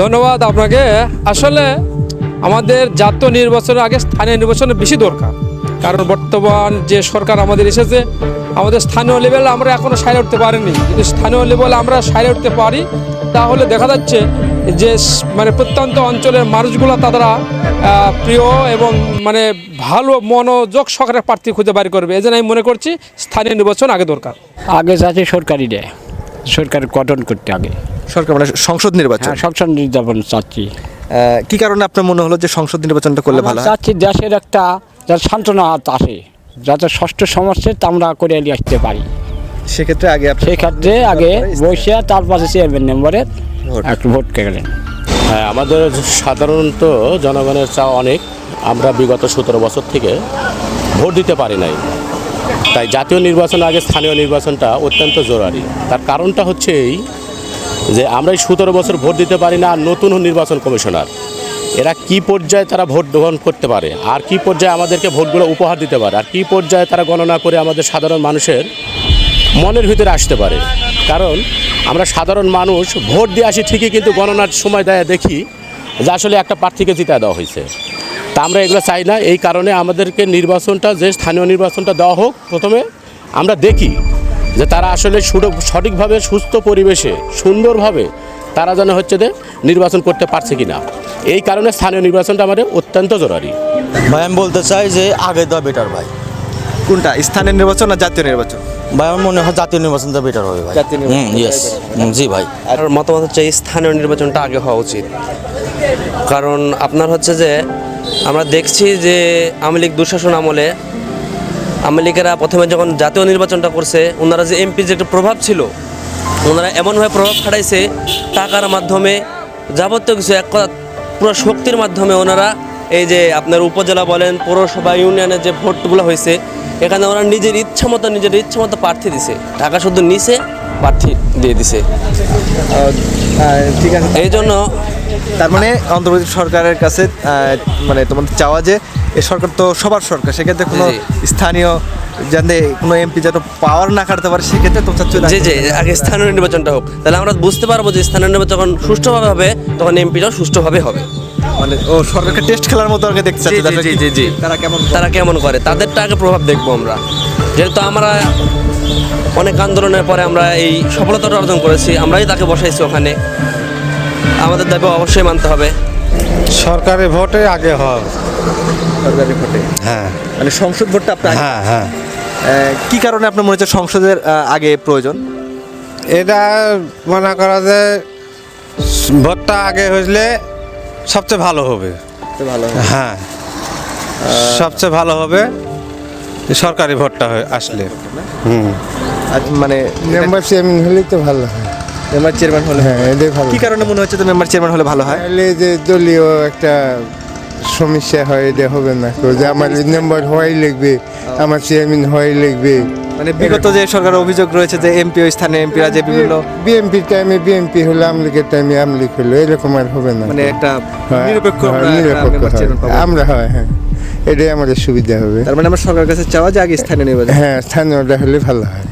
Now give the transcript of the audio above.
ধন্যবাদ আপনাকে। আসলে আমাদের জাতীয় নির্বাচনের আগে স্থানীয় নির্বাচনে বেশি দরকার। কারণ বর্তমান যে সরকার আমাদের এসেছে, আমাদের স্থানীয় লেভেলে আমরা এখনও সাইরে উঠতে পারিনি। যদি স্থানীয় লেভেলে আমরা সাইরে উঠতে পারি, তাহলে দেখা যাচ্ছে যে মানে প্রত্যন্ত অঞ্চলের মানুষগুলো তারা প্রিয় এবং মানে ভালো মনোযোগ সহকারে প্রার্থী খুঁজে বাড়ি করবে। এই আমি মনে করছি স্থানীয় নির্বাচন আগে দরকার। আগে যাচ্ছে সরকারি দেয়। সরকার গঠন করতে আগে। সরকার মানে সংসদ নির্বাচন। হ্যাঁ সংসদ নির্যাপন চাচ্ছি। কি কারণে আপনার মনে হলো যে সংসদ নির্বাচনটা করলে ভালো চাচ্ছি দেশের একটা যাতে সান্ত্বনা হাত আসে যাতে ষষ্ঠ সমস্যা আমরা করে নিয়ে আসতে পারি। সেক্ষেত্রে আগে সেই আগে বসে তার পাশে চেয়ারম্যান মেম্বারের ভোট। একটু ভোট গেলেন হ্যাঁ আমাদের সাধারণত জনগণের চাওয়া অনেক। আমরা বিগত সতেরো বছর থেকে ভোট দিতে পারি নাই। তাই জাতীয় নির্বাচন আগে স্থানীয় নির্বাচনটা অত্যন্ত জরুরি। তার কারণটা হচ্ছে এই যে আমরা এই সতেরো বছর ভোট দিতে পারি না, আর নতুন নির্বাচন কমিশনার। এরা কি পর্যায়ে তারা ভোট গ্রহণ করতে পারে? আর কি পর্যায়ে আমাদেরকে ভোটগুলো উপহার দিতে পারে? আর কি পর্যায়ে তারা গণনা করে আমাদের সাধারণ মানুষের মনের ভিতরে আসতে পারে? কারণ আমরা সাধারণ মানুষ, ভোট দিয়ে আসি ঠিকই, কিন্তু গণনার সময় দেয় দেখি যে আসলে একটা প্রার্থীকে জিতা দেওয়া হয়েছে। তা আমরা এগুলো চাই না। এই কারণে আমাদেরকে নির্বাচনটা, যে স্থানীয় নির্বাচনটা দেওয়া হোক, প্রথমে আমরা দেখি যে তারা আসলে সঠিকভাবে সুস্থ পরিবেশে সুন্দরভাবে তারা যেন হচ্ছে যে নির্বাচন করতে পারছে কিনা। এই কারণে স্থানীয় নির্বাচনটা আমাদের অত্যন্ত জরুরি। ভাই আমি বলতে চাই যে আগে দেওয়া বেটার ভাই। কোনটা? স্থানীয় নির্বাচন না জাতীয় নির্বাচন? ভাই আমার মনে হয় জাতীয় নির্বাচনটা বেটার হবে ভাই। জাতীয় নির্বাচন হুম ইয়েস জি ভাই। আর মতামত হচ্ছে এই স্থানীয় নির্বাচনটা আগে হওয়া উচিত। কারণ আপনার হচ্ছে যে আমরা দেখছি যে আওয়ামী লীগ দুঃশাসন আমলে আওয়ামী লীগেরা প্রথমে যখন জাতীয় নির্বাচনটা করছে ওনারা যে এমপি যে একটা প্রভাব ছিল ওনারা এমনভাবে প্রভাব খাটাইছে টাকার মাধ্যমে যাবতীয় কিছু এক কথা পুরো শক্তির মাধ্যমে ওনারা এই যে আপনার উপজেলা বলেন পৌরসভা ইউনিয়নের যে ভোটগুলো হয়েছে এখানে ওরা নিজের ইচ্ছা মতো নিজের ইচ্ছা মতো প্রার্থী দিছে। টাকা শুধু নিছে প্রার্থী দিয়ে দিছে। ঠিক আছে। এই জন্য তার মানে অন্তর্বর্তী সরকারের কাছে মানে তোমাদের চাওয়া যে এই সরকার তো সবার সরকার সেক্ষেত্রে কোনো স্থানীয় যাতে কোনো এমপি যাতে পাওয়ার না কাটতে পারে সেক্ষেত্রে তো চাচ্ছ যে যে আগে স্থানীয় নির্বাচনটা হোক। তাহলে আমরা বুঝতে পারব যে স্থানীয় নির্বাচন যখন সুষ্ঠুভাবে হবে তখন এমপিটাও সুষ্ঠুভাবে হবে। মানে ও সরকারকে টেস্ট খেলার মতো আগে দেখতে জি, জি, জি, জি, জি। তারা কেমন তারা কেমন করে? তাদেরটা আগে প্রভাব দেখব আমরা। যেহেতু আমরা অনেক আন্দোলনের পরে আমরা এই সফলতাটা অর্জন করেছি আমরাই তাকে বসাইছি ওখানে। আমাদের দাবি অবশ্যই মানতে হবে। সরকারি ভোটে আগে হয় সরকারি ভোটে? হ্যাঁ। মানে সংসদ ভোটটা আপনার হ্যাঁ হ্যাঁ। কি কারণে আপনার মনে হচ্ছে সংসদের আগে প্রয়োজন? এটা মনে করা যে ভোটটা আগে হইলে সবচেয়ে ভালো হবে। ভালো হ্যাঁ। সবচেয়ে ভালো হবে সরকারি ভোটটা আসলে। হুম। আর মানে মেম্বার চেয়ারম্যান হলেই তো ভালো হয়। মেম্বার চেয়ারম্যান হলে। হ্যাঁ ভালো। কি কারণে মনে হচ্ছে তো মেম্বার চেয়ারম্যান হলে ভালো হয়? তাহলে যে দলীয় একটা সমস্যা হয় এটা হবে না তো। যে আমার মেম্বার হওয়াই লাগবে আমার চেয়ারম্যান হওয়াই লাগবে। মানে বিগত যে সরকারের অভিযোগ রয়েছে যে এমপি ওই স্থানে এমপিরা যে বিভিন্ন বিএনপির টাইমে বিএনপি হলো আমলিগের টাইমে আমলিগ হলো এরকম আর হবে না মানে একটা নিরপেক্ষ আমরা নিরপেক্ষ হয়। আমরা হয় হ্যাঁ এটাই আমাদের সুবিধা হবে। তার মানে আমার সরকারের কাছে চাওয়া যে আগে স্থানীয় নির্বাচন। হ্যাঁ স্থানীয়টা হলে ভালো হয়।